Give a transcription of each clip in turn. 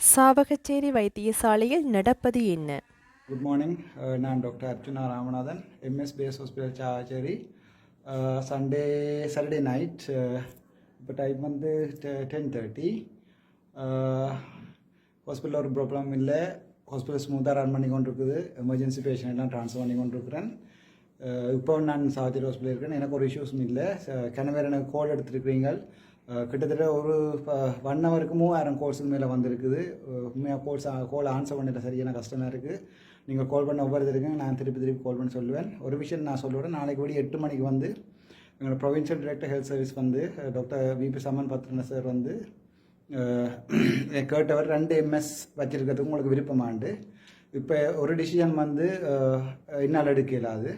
சாவகச்சேரி வைத்தியசாலையில் நடப்பது என்ன? குட் மார்னிங் uh, நான் doctor Arjuna Ramanathan MS base hospital Chavakachcheri. Sunday Saturday night இப்போ டைம் வந்து டென் தேர்ட்டி ஹாஸ்பிட்டலில் ஒரு ப்ராப்ளம் இல்லை. ஹாஸ்பிட்டல் ஸ்மூத்தாக ரன் பண்ணி கொண்டு இருக்குது எமர்ஜென்சி பேஷண்ட் எல்லாம் ட்ரான்ஸ்ஃபர் பண்ணி கொண்டு இருக்கிறேன் uh, இப்போ நான் சாவச்சேரி ஹாஸ்பிட்டல் இருக்கேன். எனக்கு ஒரு இஷ்யூஸும் இல்லை. கிணவேர் எனக்கு கோல் எடுத்துருக்கிறீங்க கிட்டத்தட்ட ஒரு ஒன் ஹவருக்கு மூவாயிரம் கோல்ஸுக்கு மேலே வந்திருக்குது. உண்மையாக கோல்ஸ் கோல் ஆன்சர் பண்ணிட்ட சரியான கஷ்டமாக இருக்குது நீங்கள் கால் பண்ண ஒவ்வொருத்தருக்கும் நான் திருப்பி திருப்பி கால் பண்ணி சொல்லுவேன். ஒரு விஷயம் நான் சொல்லுவேன் நாளைக்கு கூட எட்டு மணிக்கு வந்து எங்களோட ப்ரொவின்ஷியல் டிரெக்டர் ஹெல்த் சர்வீஸ் வந்து doctor VP Saman Pathirana sir வந்து கேட்டவர் ரெண்டு எம்எஸ் வச்சுருக்கிறதுக்கு உங்களுக்கு விருப்பமாண்டு. இப்போ ஒரு டிசிஷன் வந்து அஹ், என்னால் எடுக்க இல்லாது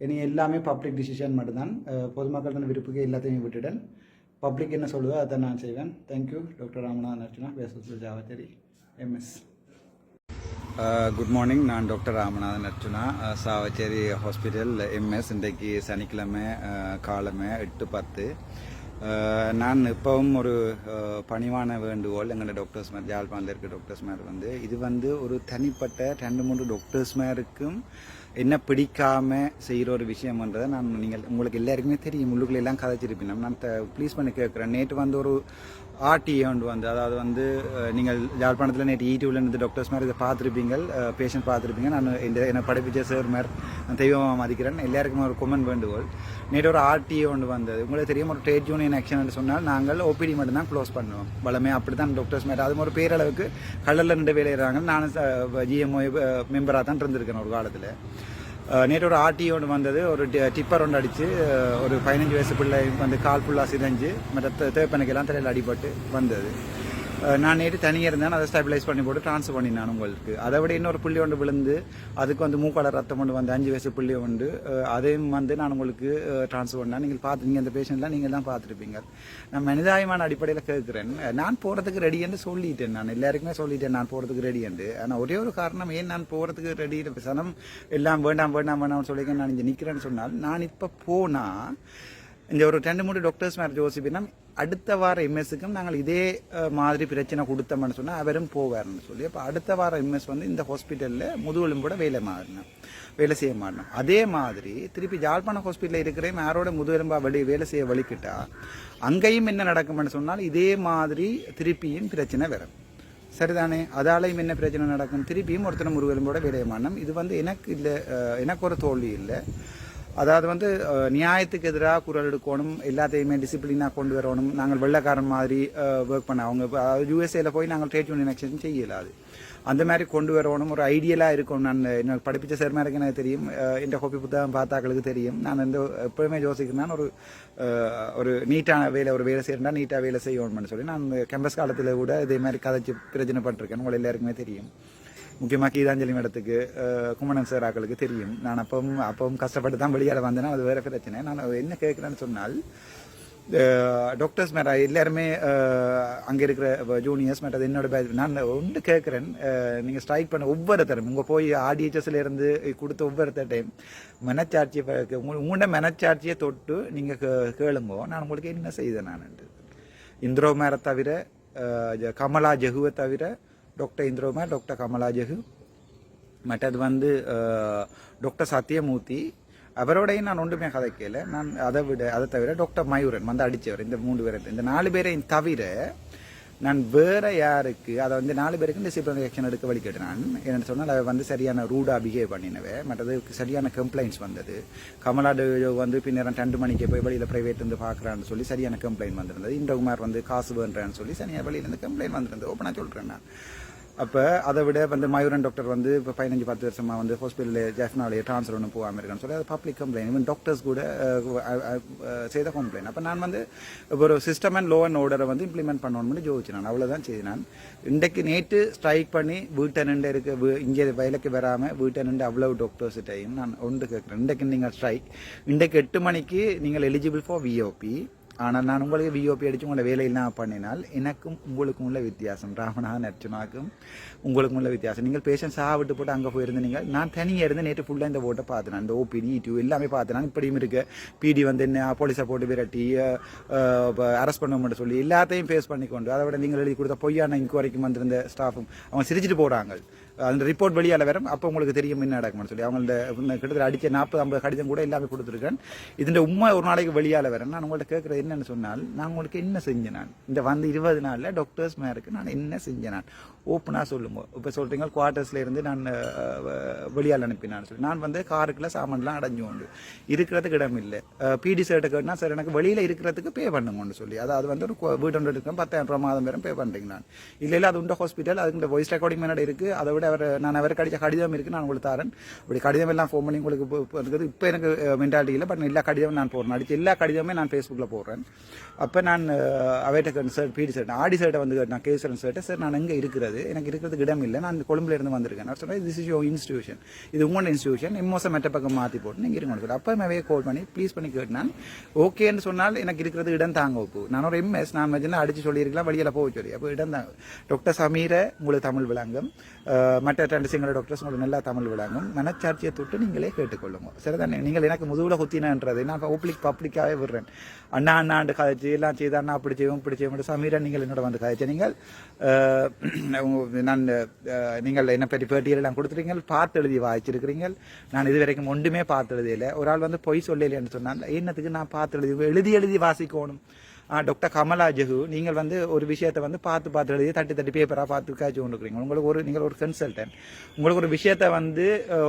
இனி எல்லாமே பப்ளிக் டிசிஷன் மட்டும்தான். பொதுமக்கள் தான் விருப்புக்கு எல்லாத்தையும் விட்டுட்டேன் பப்ளிக் என்ன சொல்லுதோ அதை நான் செய்வேன். தேங்க்யூ டாக்டர் ராமநாதன் அர்ச்சனா பேசுவது ஜாவச்சேரி எம்எஸ் குட் மார்னிங் நான் doctor Ramanathan Arjuna Chavakachcheri hospital MS இன்றைக்கு சனிக்கிழமை காலமே எட்டு பத்து. நான் இப்போவும் ஒரு பணிவான வேண்டுகோள் எங்களோட டாக்டர்ஸ் மாதிரி யாழ்ப்பாணத்தில் இருக்க டாக்டர்ஸ் மாதிரி வந்து இது வந்து ஒரு தனிப்பட்ட ரெண்டு மூன்று டாக்டர்ஸ் மாதிரிக்கும் என்ன பிடிக்காம செய்கிற ஒரு விஷயம்ன்றதை நான் நீங்கள் உங்களுக்கு எல்லாருக்குமே தெரியும். உள்ளுக்குள்ள எல்லாம் கதைச்சிருப்பீங்க. நான் ப்ளீஸ் பண்ணி கேட்குறேன். நேற்று வந்து ஒரு ஆர்டி ஒன்று வந்து அதாவது வந்து நீங்கள் யாழ்ப்பாணத்தில் நேற்று யூடியூப்ல e இருந்து டாக்டர்ஸ் மாதிரி இதை பார்த்துருப்பீங்க பேஷண்ட் பார்த்துருப்பீங்க. நான் இந்த என்னை படிப்பிச்ச சார் மாதிரி நான் தெய்வமாக மதிக்கிறேன். எல்லாருக்குமே ஒரு கொமன் வேண்டுகோள். நேற்று ஒரு ஆர்டி ஒன்று வந்தது. உங்களுக்கு தெரியும் ஒரு ட்ரேட் யூனியன் ஆக்ஷன் சொன்னால் நாங்கள் ஓபிடி மட்டும் தான் க்ளோஸ் பண்ணுவோம். வளமே அப்படி தான் டாக்டர்ஸ் மாதிரி அது ஒரு பேரளவுக்கு கடலில் நின்று வேலையிறாங்க நானும் ஜிஎம்ஓ மெம்பராக தான் இருந்திருக்கேன் ஒரு காலத்தில். நேற்று ஒரு ஆர்டி ஒன்று வந்தது. ஒரு டி- டிப்பர் ஒன்று அடித்து ஒரு பதினஞ்சு வயசு பிள்ளை வந்து கால் ஃபுல்லாக சிதைஞ்சு மற்ற தேப்பனுக்கெல்லாம் தலையில் அடிபட்டு வந்தது. நான் நேற்று தனியாக இருந்தேன். அதை ஸ்டெபிலைஸ் பண்ணி போட்டு ட்ரான்ஸ்ஃபர் பண்ணினான் உங்களுக்கு. அதை விட இன்னொரு புள்ளி ஒன்று விழுந்து அதுக்கு வந்து மூக்கால ரத்தம் ஒன்று வந்து அஞ்சு வயசு புள்ளி ஒன்று. அதையும் வந்து நான் உங்களுக்கு ட்ரான்ஸ்ஃபர் பண்ணேன். நீங்கள் பார்த்து நீங்கள் அந்த பேஷண்ட்லாம் நீங்கள் தான் பார்த்துருப்பீங்க. நான் மனிதாயமான அடிப்படையில் கேட்குறேன். நான் போகிறதுக்கு ரெடி என்று சொல்லிட்டேன் நான். எல்லாருக்குமே சொல்லிட்டேன் நான் போகிறதுக்கு ரெடி என்று. ஆனால் ஒரே ஒரு காரணம் ஏன் நான் போகிறதுக்கு ரெடி சனம் எல்லாம் வேண்டாம் வேண்டாம் வேண்டாம்னு சொல்லி நான் இங்கே நிற்கிறேன்னு சொன்னால் நான் இப்போ போனால் இந்த ஒரு ரெண்டு மூணு டாக்டர்ஸ் மேலே யோசிப்பினா அடுத்த வார எம்எஸ்க்கும் நாங்கள் இதே மாதிரி பிரச்சனை கொடுத்தோம்னு சொன்னால் அவரும் போவார்னு சொல்லி அப்போ அடுத்த வாரம் எம்எஸ் வந்து இந்த ஹாஸ்பிட்டலில் முதுகெலும்போட வேலை மாறினோம் வேலை செய்ய மாறினோம் அதே மாதிரி திருப்பி ஜாழ்ப்பாணம் ஹாஸ்பிட்டலில் இருக்கிறேன் யாரோட முதுகெலும்பா வழி வேலை செய்ய வலிக்கிட்டா அங்கேயும் என்ன நடக்கும்னு சொன்னால் இதே மாதிரி திருப்பியும் பிரச்சனை வரும். சரிதானே? அதாலையும் என்ன பிரச்சனை நடக்கும்? திருப்பியும் ஒருத்தனை முருகெலும்போட விடயமானம் இது வந்து எனக்கு இல்லை எனக்கு ஒரு தோல்வி இல்லை. அதாவது வந்து நியாயத்துக்கு எதிராக குரல் எடுக்கணும் எல்லாத்தையுமே டிசிப்ளினாக கொண்டு வரணும். நாங்கள் வெள்ளைக்காரன் மாதிரி ஒர்க் பண்ண அவங்க அதாவது யூஎஸ்ஏல போய் நாங்கள் ட்ரேட் யூனியன் ஆக்ஷன் செய்யலாது அந்த மாதிரி கொண்டு வரணும் ஒரு ஐடியலாக இருக்கும் நான் என்ன படிப்பிச்ச சார் மாதிரி எனக்கு தெரியும் என் இந்த ஹோப்பி புத்தகம் பார்த்தாக்களுக்கு தெரியும். நான் எந்த எப்பவுமே யோசிக்கிறேன் ஒரு ஒரு நீட்டான வேலை ஒரு வேலை செய்யறா நீட்டாக வேலை செய்யணும்னு சொல்லி நான் கேம்பஸ் காலத்தில் கூட இதே மாதிரி கதைச்சு பிரச்சனைப்பட்டிருக்கேன் உங்களை எல்லாருக்குமே தெரியும். முக்கியமாக கீதாஞ்சலி மேடத்துக்கு குமணன் சார் ஆக்களுக்கு தெரியும். நான் அப்பவும் அப்பவும் கஷ்டப்பட்டு தான் வெளியாட வந்தேன்னா அது வேற பிரச்சனை. நான் என்ன கேட்குறேன்னு சொன்னால் டாக்டர்ஸ் மேட எல்லாருமே அங்கே இருக்கிற ஜூனியர்ஸ் மேட் அது என்னோட பேட்ச் நான் ஒன்று கேட்குறேன் நீங்கள் ஸ்ட்ரைக் பண்ண ஒவ்வொருத்தரும் உங்கள் போய் ஆர்டிஹெச்எஸ்ல இருந்து கொடுத்த ஒவ்வொருத்தட்டையும் மனச்சாட்சியை ப- உங்களோட மனச்சாட்சியை தொட்டு நீங்கள் கேளுங்கோ. நான் உங்களுக்கு என்ன செய்தேன் நான்? இந்திரோ மேரை தவிர கமலா ஜெகுவை தவிர டாக்டர் இந்திரகுமார் டாக்டர் கமலாஜகு மற்றது வந்து டாக்டர் சத்யமூர்த்தி அவரோடையும் நான் ஒன்றுமே கதை கதைக்கல நான் அதை விட அதை தவிர டாக்டர் மயூரன் வந்து அடித்தவர் இந்த மூன்று பேரை இந்த நாலு பேரையும் தவிர நான் வேற யாருக்கு அதை வந்து நாலு பேருக்கு டிசிப்ளினரி ஆக்ஷன் எடுக்க வழி கேட்டேன். என்னன்னு சொன்னால் அவ வந்து சரியான ரூடாக பிஹேவ் பண்ணினவ. மற்றது சரியான கம்ப்ளைண்ட்ஸ் வந்தது. கமலா வந்து பின்னர் ரெண்டு மணிக்கு போய் வெளியில் ப்ரைவேட் வந்து பார்க்குறான்னு சொல்லி சரியான கம்ப்ளைண்ட் வந்திருந்தது. இந்திரகுமார் வந்து காசு வேண்டான்னு சொல்லி சரியான வெளியிலேருந்து கம்ப்ளைண்ட் வந்திருந்தது. ஓப்பனாக சொல்கிறேன் நான். அப்போ அதை விட வந்து மயூரன் டாக்டர் வந்து இப்போ பதினஞ்சு பத்து வருஷமாக வந்து ஹாஸ்பிட்டலில் ஜெஃப்னாலே ட்ரான்ஸ்ஃபர் ஒன்று போகாமல் இருக்கான்னு சொல்லி அது பப்ளிக் கம்ப்ளைண்ட் ஈவன் டாக்டர்ஸ் கூட செய்த கம்ப்ளைண்ட் அப்போ நான் வந்து ஒரு சிஸ்டம் அண்ட் லோ அண்ட் ஆர்டரை வந்து இம்ப்ளிமெண்ட் பண்ணணும்னு ஜோதிச்சு நான். அவ்வளோதான் செய்து நான். இன்றைக்கு நேற்று ஸ்ட்ரைக் பண்ணி வீட்டை நின்று இருக்க இங்கே வயலுக்கு வராமல் வீட்டை நின்று அவ்வளவு டாக்டர்ஸ்கிட்டையும் நான் ஒன்று கேட்குறேன். இன்றைக்கு நீங்கள் ஸ்ட்ரைக் இன்றைக்கு எட்டு மணிக்கு நீங்கள் எலிஜிபிள் ஃபார் விஓபி ஆனால் நான் உங்களுக்கு விஓபி அடித்து உங்களை வேலையெல்லாம் பண்ணினால் எனக்கும் உங்களுக்கும் உள்ள வித்தியாசம். ராமனாக நர்ச்சனாக்கும் உங்களுக்கும் உள்ள வித்தியாசம். நீங்கள் பேஷண்ட் சாவிட்டு போட்டு அங்கே போயிருந்தீங்க. நான் தனியாக இருந்து நேற்று ஃபுல்லாக இந்த போட்டை பார்த்தேன். இந்த ஓபிடி டியூ எல்லாமே பார்த்தேன். இப்படியும் இருக்கு. பிடி வந்து என்ன போலீஸை போட்டு விரட்டி அரெஸ்ட் பண்ண மட்டும் சொல்லி எல்லாத்தையும் ஃபேஸ் பண்ணி கொண்டு அதை விட நீங்கள் எழுதி கொடுத்த பொய்யான இன்கொயரிக்கும் வந்திருந்த ஸ்டாஃபும் அவங்க சிரிச்சிட்டு போகிறாங்க அந்த ரிப்போர்ட் வெளியால் வரும். அப்போ உங்களுக்கு தெரியும் என்ன நடக்கும்னு சொல்லி. அவங்கள்ட்ட இந்த கிட்டத்தட்ட அடித்த நாற்பது ஐம்பது கடிதம் கூட எல்லாமே கொடுத்துருக்கேன். இதுன்ற உண்மை ஒரு நாளைக்கு வெளியால் வரேன் நான் உங்கள்ட்ட கேட்குறது என்னன்னு சொன்னால் நான் உங்களுக்கு என்ன செஞ்சேன் நான்? இந்த வந்து இருபது நாளில் டாக்டர்ஸ் மேருக்கு நான் என்ன செஞ்சேன் நான்? ஓப்பனாக சொல்லுங்க. இப்போ சொல்கிறீங்க குவார்ட்டர்ஸில் இருந்து நான் வெளியால் அனுப்பினான்னு சொல்லி. நான் வந்து காருக்குள்ள சாமான்லாம் அடைஞ்சு உண்டு. இருக்கிறதுக்கு இடம் இல்லை. பிடி சர்ட்டை சார் எனக்கு வெளியில் இருக்கிறதுக்கு பே பண்ணுங்கன்னு சொல்லி. அதாவது வந்து ஒரு கு- வீடு ஒன்று இருக்கிறேன் பத்தாயிரம் ரூபா மாதம் பேரும் பே பண்ணுறீங்க நான். இல்லை இல்லை அது உண்டு ஹாஸ்பிட்டல் அதுக்கு இந்த வாய்ஸ் ரெக்கார்டிங் மேனட் இருக்குது அதை விட அவர் நான் அவருக்கு அடித்த கடிதம் இருக்குது நான் உங்களுக்கு தரேன். அப்படி கடிதம் எல்லாம் ஃபோன் பண்ணி உங்களுக்கு இப்போ- இருக்குது. இப்போ எனக்கு மென்டாலிட்டி இல்லை பட் எல்லா கடிதமும் நான் போடுறேன். அடிச்சு எல்லா கடிதமுமே நான் ஃபேஸ்புக்கில் போடுறேன். அப்போ நான் அவைட்ட சார் பிடி சார் ஆடி சார்ட்டை வந்து நான் கேசரன் சார்ட்டை சார் நான் எங்கே இருக்கிறது. எனக்கு இருக்கிறதுக்கு இடம் இல்லை. நான் கொழும்புல இருந்து வந்திருக்கேன். நான் சொன்னேன் திஸ் இஸ் யோர் இன்ஸ்டியூஷன் இது உங்களோட இன்ஸ்டியூஷன் எம்மோசம் மெட்ட பக்கம் மாற்றி போட்டு நீங்கள் இருங்க. சொல்லி அப்போ மேவே கால் பண்ணி ப்ளீஸ் பண்ணி கேட்டான். ஓகேன்னு சொன்னால் எனக்கு இருக்கிறது இடம் தாங்க வைப்பு நான் ஒரு எம்எஸ் நான் வச்சுன்னா அடிச்சு சொல்லியிருக்கலாம் வெளியில் போக சொல்லி. அப்போ இடம் தான். டாக்டர் சமீர உங்களுக்கு தமிழ் விளங்கம். மற்ற ரெண்டு சிங்கள டாக்டர்ஸ் உங்களுக்கு நல்லா தமிழ் விளங்கும் மனச்சாட்சியை தொட்டு நீங்களே கேட்டுக்கொள்ளுங்க. சரிதானே? நீங்கள் எனக்கு முதுகில் குத்தினன்றது நான் பப்ளிக் பப்ளிக்காகவே விடுறேன். அண்ணா அண்ணாண்டு கதைச்சு எல்லாம் செய்தா அண்ணா அப்படி செய்வோம் இப்படி செய்வோம் சமீரா நீங்கள் என்னோட வந்து கதைச்சு நீங்கள் நான் நீங்கள் என்ன பற்றி பேட்டியில் எல்லாம் கொடுத்துருக்கீங்க பார்த்து எழுதி வாய்ச்சிருக்கிறீங்க நான் இது வரைக்கும் ஒன்றுமே பார்த்து எழுதியில ஒரு ஆள் வந்து பொய் சொல்லலைன்னு சொன்னால் என்னத்துக்கு நான் பார்த்து எழுதி எழுதி எழுதி வாசிக்கணும்? டாக்டர் கமலா ஜெஹு நீங்கள் வந்து ஒரு விஷயத்தை வந்து பார்த்து பார்த்து எழுதி தட்டி தட்டி பேப்பராக பார்த்து காய்ச்சி கொண்டு இருக்கிறீங்க உங்களுக்கு ஒரு நீங்கள் ஒரு கன்சல்டன்ட் உங்களுக்கு ஒரு விஷயத்தை வந்து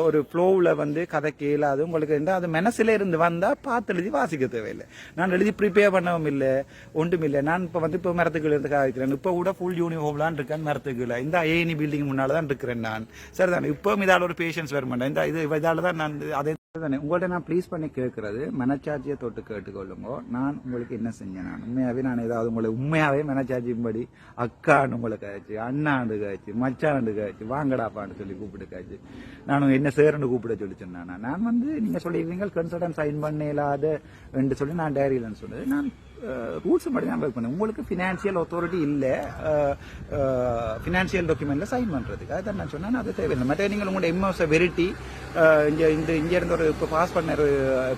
ஒரு ஃப்ளோவில் வந்து கதை கேளாது உங்களுக்கு இருந்தால் அது மனசில் இருந்து வந்தால் பார்த்து எழுதி வாசிக்க தேவையில்லை. நான் எழுதி ப்ரிப்பேர் பண்ணவும் இல்லை ஒன்றும் இல்லை. நான் இப்போ வந்து இப்போ மரத்துக்குள்ள இருந்து காய்க்கிறேன். இப்போ கூட ஃபுல் யூனிஃபார்ம்லாம் இருக்கேன் மரத்துக்குள்ள இந்த ஏஎனி பில்டிங் முன்னால் தான் இருக்கிறேன் நான். சரிதான்? இப்போ இதால் ஒரு பேஷன்ஸ் வர மாட்டேன். இந்த இது இதால் தான் நான் அதே தானே? உங்கள்கிட்ட நான் ப்ளீஸ் பண்ணி கேட்கறது மனச்சாட்சியை தொட்டு கேட்டுக்கொள்ளுங்க. நான் உங்களுக்கு என்ன செஞ்சேன் நான்? உண்மையாவே நான் ஏதாவது உங்களை உண்மையாவே மனச்சாட்சியும்படி அக்கான்னு உங்களை காய்ச்சி அண்ணாண்டு காய்ச்சி மச்சாண்டு காய்ச்சி வாங்கடாப்பான்னு சொல்லி கூப்பிட்டு காய்ச்சி. நான் என்ன சேரன்னு கூப்பிட சொல்லி சொன்னேன் நான் வந்து நீங்க சொல்லியிருக்கீங்க கன்சல்டன் சைன் பண்ண இல்லாத என்று சொல்லி நான் டைரியிலன்னு சொன்னது நான் ரூல்ஸ் மட்டும் தான் ஒர்க் உங்களுக்கு ஃபினான்ஷியல் அத்தாரிட்டி இல்லை. ஃபினான்ஷியல் டாக்குமெண்ட்ல சைன் பண்ணுறதுக்கு அதுதான் நான் சொன்னேன். அது தேவையில்லை. மற்ற நீங்கள் உங்களோட இம்மோஸ் வெரிட்டி இங்கே இந்த இங்கே இருந்து ஒரு இப்போ பாஸ் பண்ண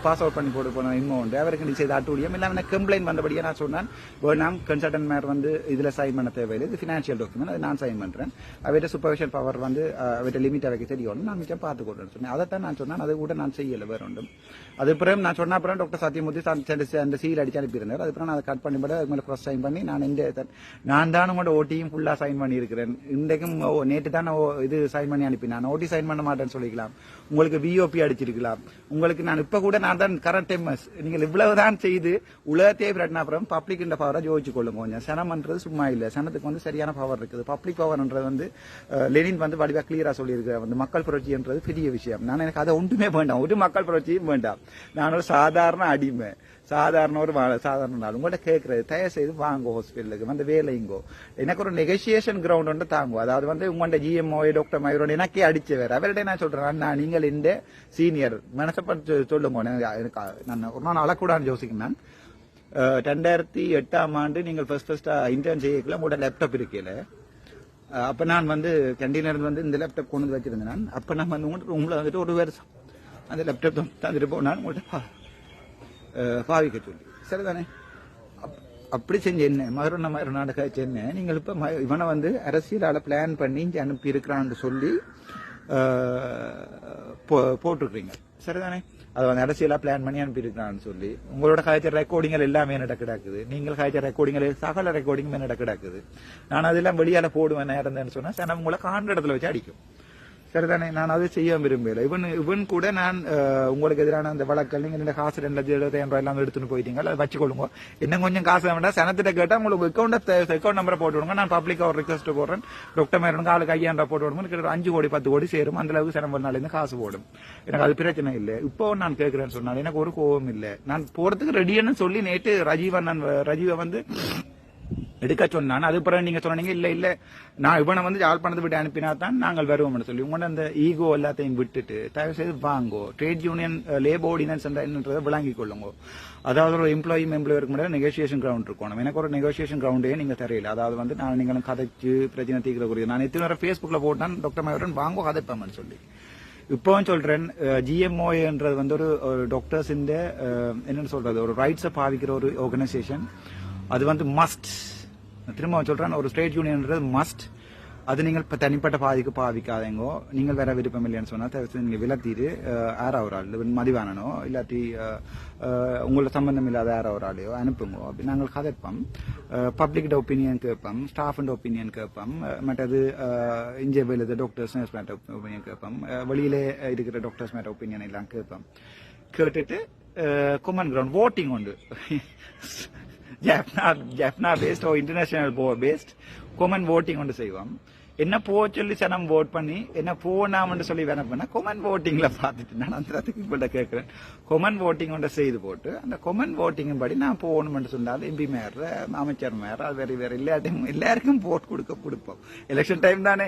பாஸ் அவுட் பண்ணி போட்டு போன இம்மோ உண்டு அவருக்கு நீ செய்த அட்டூழியம் எல்லாம் நான் கம்ப்ளைண்ட் வந்தபடியே நான் சொன்னேன். நாம் கன்சல்டன் மேர் வந்து இதில் சைன் பண்ண தேவையில்லை. இது ஃபினான்ஷியல் டாக்குமெண்ட் அதை நான் சைன் பண்ணுறேன் அவர்கிட்ட சூப்பர்விஷன் பவர் வந்து அவர்கிட்ட லிமிட் அவைக்கு தெரியும். நான் மிச்சம் பார்த்து கொடுறேன் சொன்னேன். அதைத்தான் நான் சொன்னேன். அதை கூட நான் செய்யலை வேற ஒன்றும். அது பிறகு நான் சொன்ன அப்புறம் டாக்டர் சத்யமூர்த்தி அந்த- அந்த சீல் அடிச்சு அனுப்பியிருந்தார். அதுக்கப்புறம் நான் அதை கட் பண்ணி அது மேலே க்ராஸ் சைன் பண்ணி நான் இந்த நான் தான் உங்களோட ஓட்டியும் ஃபுல்லாக சைன் பண்ணியிருக்கிறேன். இன்றைக்கும் ஓ, நேற்று தான் நான் ஓ- இது சைன் பண்ணி அனுப்பி நான் ஓட்டி சைன் பண்ண மாட்டேன்னு சொல்லிக்கலாம். உங்களுக்கு விஓபி அடிச்சிருக்கலாம். உங்களுக்கு நான் இப்போ கூட நான் தான் கரண்ட் எம்எஸ் நீங்கள் இவ்வளவு தான் செய்து உலகத்தே பிரட்னாபுரம் அப்புறம் பப்ளிக் இந்த பவரை ஜோதிச்சு கொள்ளுங்க கொஞ்சம். சனம்ன்றது சும்மா இல்லை. சனத்துக்கு வந்து சரியான பவர் இருக்குது. பப்ளிக் பவர்ன்றது வந்து லெனின் வந்து வடிவாக கிளியராக சொல்லியிருக்கிற வந்து மக்கள் புரட்சின்றது பெரிய விஷயம். நான் எனக்கு அதை ஒன்றுமே வேண்டாம். ஒரு மக்கள் புரட்சியும் வேண்டாம். நான் ஒரு சாதாரண அடிமை. சாதாரண ஒரு வா- சாதாரண நாள். உங்கள்ட்ட கேட்கறது தயவு செய்து வாங்கோ ஹாஸ்பிட்டலுக்கு வந்து வேலைங்கோ எனக்கு ஒரு நெகோசியேஷன் கிரவுண்ட் ஒன்று தாங்கோ. அதாவது வந்து உங்கள்ட்ட ஜிஎம்ஓ டாக்டர் மயூரோட எனக்கே அடிச்சு வேற அவர்கிட்ட நான் சொல்றேன் அண்ணா நீங்கள் இந்த சீனியர் மனசப்பட்டு சொல்லுங்க. எனக்கு எனக்கு நான் ஒரு நாள் அழக்கூடாதுன்னு யோசிக்கிறேன் நான். ரெண்டாயிரத்தி எட்டாம் ஆண்டு நீங்கள் ஃபர்ஸ்ட் ஃபர்ஸ்ட் இன்டர்ன் செய்யக்கல உங்களோட லேப்டாப் இருக்கல. அப்போ நான் வந்து கேண்டீன்ல வந்து இந்த லேப்டாப் கொண்டு வந்து வச்சிருந்தேன் நான். நான் வந்து உங்கள்ட்ட ரூம்ல வந்துட்டு ஒரு வருஷம் அந்த லேப்டாப் தந்துட்டு போனான். உங்கள்கிட்ட பாவிக்க சொல்லி சரிதானே? அப்- அப்படி செஞ்ச என்ன? மதுரை மதுரை நாடக என்ன? நீங்கள் இப்போ ம- இவனை வந்து அரசியலால் பிளான் பண்ணி இங்க அனுப்பி இருக்கிறான்னு சொல்லி போ- போட்டிருக்கிறீங்க. சரிதானே? அதை வந்து அரசியலாக பிளான் பண்ணி அனுப்பியிருக்கிறான்னு சொல்லி உங்களோட காய்ச்சல் ரெக்கார்டிங்கள் எல்லாமே என்ன கிடக்குது நீங்கள் காய்ச்சல் ரெக்கார்டிங்கள் சகல ரெக்கார்டிங்குமே என்ன கிடக்குது நான் அதெல்லாம் வெளியால் போடுவேன் நேரம் சொன்னால் சனம் உங்களை காண்ற இடத்துல வச்சு அடிக்கும். சரிதானே? நான் அதை செய்ய விரும்பல இவன் இவன் கூட நான் உங்களுக்கு எதிரான அந்த வழக்கல் நீங்க ரெண்டு காசு ரெண்டு லட்சம் எழுபத்தாயிரம் ரூபாய் எல்லாம் எடுத்துட்டு போயிட்டீங்க. அதை வச்சுக்கொள்ளுங்க. இன்னும் கொஞ்சம் காசு வேண்டாம். சனத்திட்ட கேட்டா உங்களுக்கு அக்கௌண்ட் அக்கௌண்ட் நம்பரை போட்டு விடுங்க நான் பப்ளிக்கா ஒரு ரிக்வஸ்ட் போடுறேன். டாக்டர் மேரனுக்கு ஆளுக்கு ஐயாயிரம் ரூபாய் போட்டு விடுங்க கிட்ட அஞ்சு கோடி பத்து கோடி சேரும். அந்த அளவுக்கு சனம் நாள் இருந்து காசு போடும். எனக்கு அது பிரச்சனை இல்லை. இப்போ நான் கேட்கிறேன்னு சொன்னால் எனக்கு ஒரு கோபம் இல்லை. நான் போறதுக்கு ரெடியானு சொல்லி நேற்று ரஜீவன் நான் ரஜீவை வந்து எடுக்க சொன்னான். அது பிறகு நீங்க சொன்னீங்க இல்ல இல்ல. நான் இவனை வந்து யாழ்ப்பாணத்தை விட்டு அனுப்பினா தான் நாங்கள் வருவோம்னு சொல்லி. உங்களோட அந்த ஈகோ எல்லாத்தையும் விட்டுட்டு தயவு செய்து வாங்கோ ட்ரேட் யூனியன் லேபர் ஆர்டினன்ஸ் என்னன்றதை விளங்கிக் கொள்ளுங்க. அதாவது ஒரு எம்ப்ளாயி எம்ப்ளாயருக்கு மட்டும் நெகோசியேஷன் கிரவுண்ட் இருக்கணும் எனக்கு ஒரு நெகோசியேஷன் கிரவுண்டே நீங்க தெரியல. அதாவது வந்து நான் நீங்களும் கதைச்சு பிரச்சனை தீர்க்கக்கூடிய நான் எத்தனை வரை ஃபேஸ்புக்ல போட்டான் டாக்டர் மயூரன் வாங்கோ கதைப்பேன் சொல்லி. இப்போவும் சொல்றேன் ஜிஎம்ஓன்றது வந்து ஒரு டாக்டர்ஸ் இந்த என்னன்னு சொல்றது? ஒரு ரைட்ஸை பாவிக்கிற ஒரு ஆர்கனைசேஷன் அது வந்து மஸ்ட் திரும்ப சொல்றேன் ஒரு ஸ்டேட் யூனியன்ன்றது மஸ்ட் அது நீங்கள் இப்போ தனிப்பட்ட பாதிக்கு பாதிக்காதேங்கோ நீங்கள் வேற விருப்பம் இல்லைன்னு சொன்னால் தயவு செய்து நீங்க விலத்திட்டு யாரா ஒரு ஆள் மதிவானனோ இல்லாட்டி அஹ், உங்களோட சம்பந்தம் இல்லாத யாரா ஒரு ஆளையோ அனுப்புங்கோ. அப்படி நாங்கள் கதைப்போம். பப்ளிக்ட ஒப்பீனியன் கேட்போம் ஸ்டாஃப் ஒப்பீனியன் கேட்போம் மற்றது இங்கே வெளிது டாக்டர்ஸ் ஒப்பீனியன் கேட்போம் வெளியிலே இருக்கிற டாக்டர்ஸ் மேட்ட ஒப்பீனியன் எல்லாம் கேட்போம். கேட்டுட்டு குமன் கிரவுண்ட் ஓட்டிங் உண்டு. Jaffna Jaffna based or international போ பேஸ்ட் கொமன் ஓட்டிங் ஒன்று செய்வோம். என்ன போ சொல்லி சனம் ஓட் பண்ணி என்ன போனாமன்னு சொல்லி வேணா பண்ண கொமன் ஓட்டிங்ல பார்த்துட்டு நான் அந்த இப்ப கேட்கிறேன். கொமன் ஓட்டிங் ஒன்று செய்து போட்டு அந்த கொமன் ஓட்டிங் படி நான் போகணும்னு சொன்னால் எம்பி மேயர் அமைச்சர் மேயர் அது வேற வேற எல்லாத்தையும் எல்லாருக்கும் போட் கொடுக்க கொடுப்போம். எலெக்ஷன் டைம் தானே.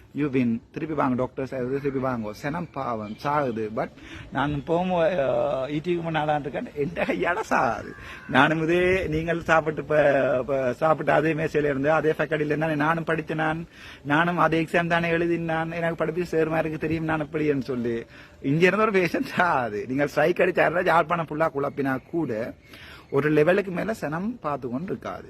யூ வின் திருப்பி வாங்க டாக்டர்ஸ் திருப்பி வாங்க. சனம் பாவம் சாகுது. பட் நான் போகும் ஈட்டிக்கு முன்னாடி இருக்கேன். எந்த கையால சாகுது. நானும் இதே நீங்கள் சாப்பிட்டு இப்போ சாப்பிட்டு அதே மேசையில் இருந்து அதே ஃபேக்கடியில இருந்தால் நானும் படித்து நான் நானும் அதே எக்ஸாம் தானே எழுதினான். எனக்கு படிப்பு சேருமா இருக்கு தெரியும் நான் எப்படின்னு சொல்லி. இங்கே இருந்து ஒரு பேஷண்ட் ஆகுது நீங்கள் ஸ்ட்ரைக் அடிச்சாருந்தா யாழ்ப்பாணம் ஃபுல்லாக குழப்பினா கூட ஒரு லெவலுக்கு மேலே சனம் பார்த்து கொண்டு இருக்காது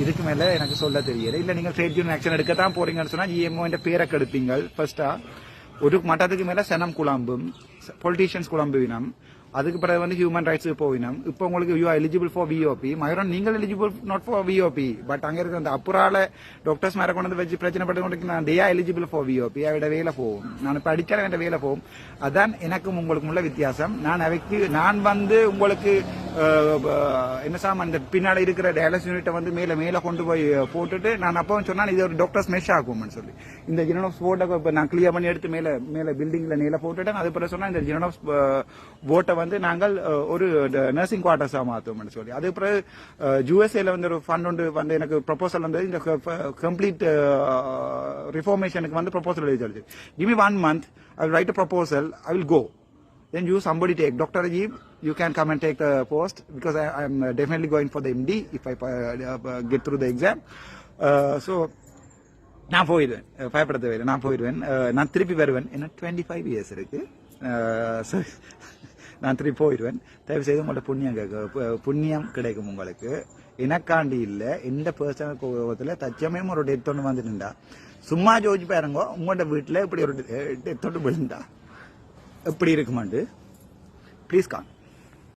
இதுக்கு மேல எனக்கு சொல்ல தெரியல. இல்ல நீங்க ட்ரேட் யூனியன் ஆக்ஷன் எடுக்கத்தான் போறீங்கன்னு சொன்னா இஎம்ஓ பேரை கெடுப்பீங்க ஃபர்ஸ்டா ஒரு மட்டத்துக்கு மேல சனம் குழம்பும் பொலிட்டீஷியன்ஸ் குழம்புவினம் அதுக்கு பிறகு வந்து ஹியூமன் ரைட்ஸ் போயினோம் இப்போ உங்களுக்கு you eligible for VOP Mayuran நீங்கள் eligible not for VOP but அங்கே இருக்கிற அந்த அப்புறால டாக்டர்ஸ் மேலே கொண்டு வந்து வச்சு பிரச்சனை பட்டு கொண்டு நான் டே எலிஜிபிள் ஃபார் விஓபி அவட வேலை போகும். நான் இப்ப அடிச்சாலும் என் வேலை போகும். அதான் எனக்கும் உங்களுக்கும் உள்ள வித்தியாசம். நான் அவைக்கு நான் வந்து உங்களுக்கு என்ன சாம் அந்த பின்னால் இருக்கிற டயாலிஸ் யூனிட்டை வந்து மேலே மேலே கொண்டு போய் போட்டுட்டு நான் அப்போ சொன்னால் இது ஒரு டாக்டர்ஸ் மெஷ் ஆகும்னு சொல்லி. இந்த ஜினோஸ் போட்டை இப்போ நான் கிளியர் பண்ணி எடுத்து மேலே மேலே பில்டிங்கில் மேலே போட்டுட்டேன். அது பிறகு சொன்னால் இந்த ஜினோஸ் போட்டை வந்து நாங்கள் ஒரு நர்சிங் குவார்டர்ஸா மாற்றுவோம்னு சொல்லி. அது பிறகு யூஎஸ்ஏல வந்து ஒரு ஃபண்ட் ஒன்று வந்து எனக்கு ப்ரொபோசல் வந்து இந்த கம்ப்ளீட் ரிஃபார்மேஷனுக்கு வந்து ப்ரொபோசல் எழுதி சொல்லுது give me one month I will write a proposal I will go then you somebody take. Dr. Ajib, you can come and take the post because I am uh, definitely going for the MD if I uh, uh, get through the exam. Uh, so நான் போயிடுவேன். அஹ் பயப்பட நான் போயிடுவேன். நான் திருப்பி வருவேன். என்ன twenty five years இருக்கு நான் திருப்பி போயிடுவேன். தயவு செய்து உங்கள்ட்ட புண்ணியம் கேட்க புண்ணியம் கிடைக்கும் உங்களுக்கு. எனக்காண்டி இல்லை. எந்த பர்சனல் கோபத்தில் தச்சமயம் ஒரு டெத் ஒன்று வந்துட்டுண்டா. சும்மா ஜோதிச்சு பாருங்க உங்கள்ட்ட வீட்டில் இப்படி ஒரு டெத் ஒன்று விழுந்தா எப்படி இருக்குமாண்டு? ப்ளீஸ் கான்